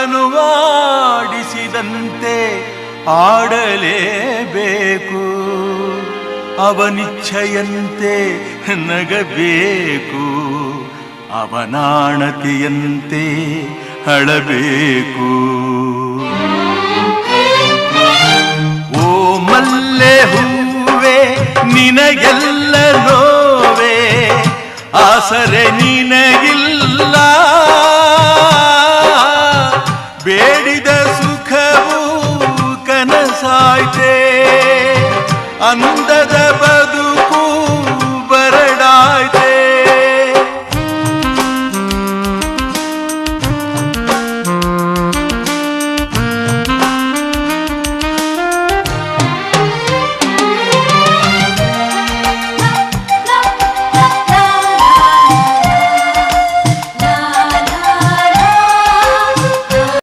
ಅನುವಾಡಿಸಿದಂತೆ ಆಡಲೇಬೇಕು ಅವನಿಚ್ಛೆಯಂತೆ ನಗಬೇಕು. ಅವನಾಣತಿಯಂತೆ ಅಳಬೇಕು. ಓ ಮಲ್ಲೆ ಹೂವೆ ನಿನಗೆಲ್ಲ ನೋವೆ. ಆಸರೆ ನಿನಗಿಲ್ಲ ಬೇಡಿದ ಸುಖವು ಕನಸಾಯ್ತೆ ಅಂದದ